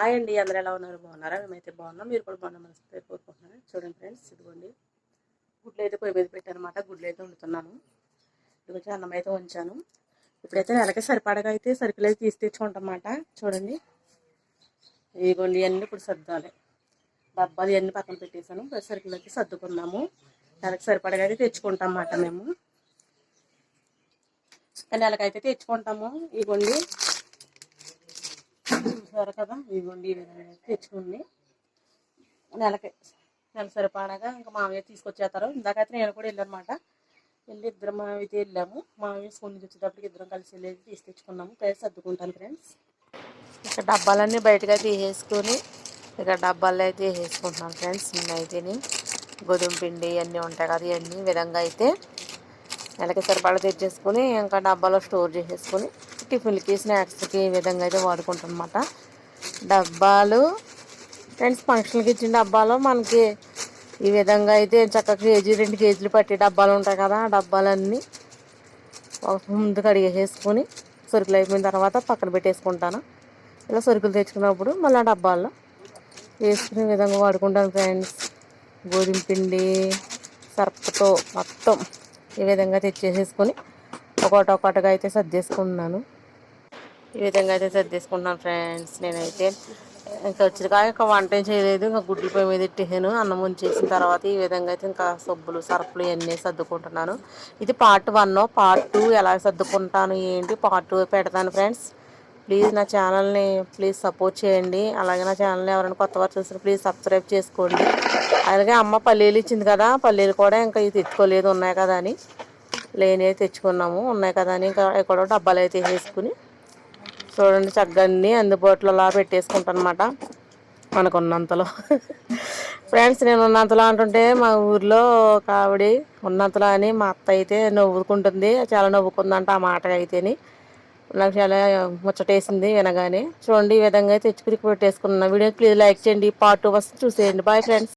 Hi అండి అందరూ ఎలా ఉన్నారు? బాగున్నారా? మేమైతే బాగున్నాం. మీరు కూడా బాగున్నాం మనసు కోరుకుంటున్నాను. చూడండి ఫ్రెండ్స్ ఇదిగోండి. గుడ్లు అయితే పొయ్యి మీద పెట్టానమాట. గుడ్లు అయితే వండుతున్నాను. ఇదిగోండి అన్నం అయితే ఉంచాను ఇప్పుడైతే నెలకి సరిపడగా అయితే సరుకులు అయితే తీసి తెచ్చుకుంటామన్నమాట చూడండి. ఇదిగోండి ఇవన్నీ ఇప్పుడు సర్దాలి. డబ్బాలు ఇవన్నీ పక్కన పెట్టేశాను. సరుకులు అయితే సర్దుకున్నాము నెలకి సరిపడగా అయితే తెచ్చుకుంటాం అన్నమాట మేము. నెలకైతే తెచ్చుకుంటాము. ఇదిగోండి. చూసారు కదా ఇదిగోండి ఈ విధంగా తెచ్చుకోండి నెలకి నెల సరిపడగా ఇంకా మామయ్య తీసుకొచ్చేస్తారు. ఇందాకైతే నేను కూడా వెళ్ళానమాట. వెళ్ళి ఇద్దరం అయితే వెళ్ళాము. మామయ్య స్కూల్ నుంచి వచ్చేటప్పటికి ఇద్దరం కలిసి వెళ్ళి తీసి తెచ్చుకున్నాము. పేరు సర్దుకుంటాను ఫ్రెండ్స్ ఇక డబ్బాలన్నీ బయటగా తీసేసుకొని ఇక డబ్బాల్లో అయితే వేసుకుంటున్నాను ఫ్రెండ్స్ నేనైతేని గోధుమ పిండి ఇవన్నీ ఉంటాయి కదా ఇవన్నీ విధంగా అయితే నెలకి సరిపడా తెచ్చేసుకొని ఇంకా డబ్బాలో స్టోర్ చేసేసుకొని టిఫిన్లకి స్నాక్స్కి ఈ విధంగా అయితే వాడుకుంటాం అనమాట డబ్బాలు. ఫ్రెండ్స్ ఫంక్షన్కి ఇచ్చిన డబ్బాలు మనకి ఈ విధంగా అయితే చక్కగా కేజీ రెండు కేజీలు పట్టే డబ్బాలు ఉంటాయి కదా ఆ డబ్బాలన్నీ ఒక ముందు కడిగేసేసుకొని సరుకులు అయిపోయిన తర్వాత పక్కన పెట్టేసుకుంటాను. ఇలా సరుకులు తెచ్చుకున్నప్పుడు మళ్ళీ డబ్బాల్లో వేసుకునే విధంగా వాడుకుంటాను ఫ్రెండ్స్ గోధుమ పిండి సర్ఫతో మొత్తం ఈ విధంగా తెచ్చేసేసుకొని ఒకటి ఒకటిగా అయితే సర్దేసుకుంటున్నాను. ఈ విధంగా అయితే సర్దేసుకుంటున్నాను ఫ్రెండ్స్. నేనైతే ఇంకా వచ్చేది ఇంకా వంట ఏం చేయలేదు. ఇంకా గుడ్లు పొయ్యి మీద పెట్టేసాను. అన్నం ఉంచేసిన తర్వాత ఈ విధంగా అయితే ఇంకా సబ్బులు సరుపులు ఇవన్నీ సర్దుకుంటున్నాను. ఇది పార్ట్ వన్ పార్ట్ టూ ఎలా సర్దుకుంటాను ఏంటి పార్ట్ టూ పెడతాను ఫ్రెండ్స్. ప్లీజ్ నా ఛానల్ని ప్లీజ్ సపోర్ట్ చేయండి. అలాగే నా ఛానల్ని ఎవరైనా కొత్త వారు చూసిన ప్లీజ్ సబ్స్క్రైబ్ చేసుకోండి. అలాగే అమ్మ పల్లీలు ఇచ్చింది కదా పల్లీలు కూడా ఇంకా ఇది తెచ్చుకోలేదు ఉన్నాయి కదా అని. లేని తెచ్చుకున్నాము ఉన్నాయి కదా అని ఇంకా ఎక్కడో డబ్బాలు అయితే వేసుకుని చూడండి చక్కగా అందుబాటులో అలా పెట్టేసుకుంటాను అనమాట మనకున్నంతలో. ఫ్రెండ్స్ నేను ఉన్నంతలో అంటుంటే మా ఊర్లో ఒక ఆవిడ ఉన్నంతలో అని మా అత్త అయితే నవ్వుకుంటుంది చాలా నవ్వుకుందంట ఆ మాట అయితేని నాకు చాలా ముచ్చటేసింది వినగానే. చూడండి ఈ విధంగా తెచ్చుకుని పెట్టేసుకున్నాను వీడియో ప్లీజ్ లైక్ చేయండి పార్ట్ టూ వస్తుంది చూసేయండి. Bye friends.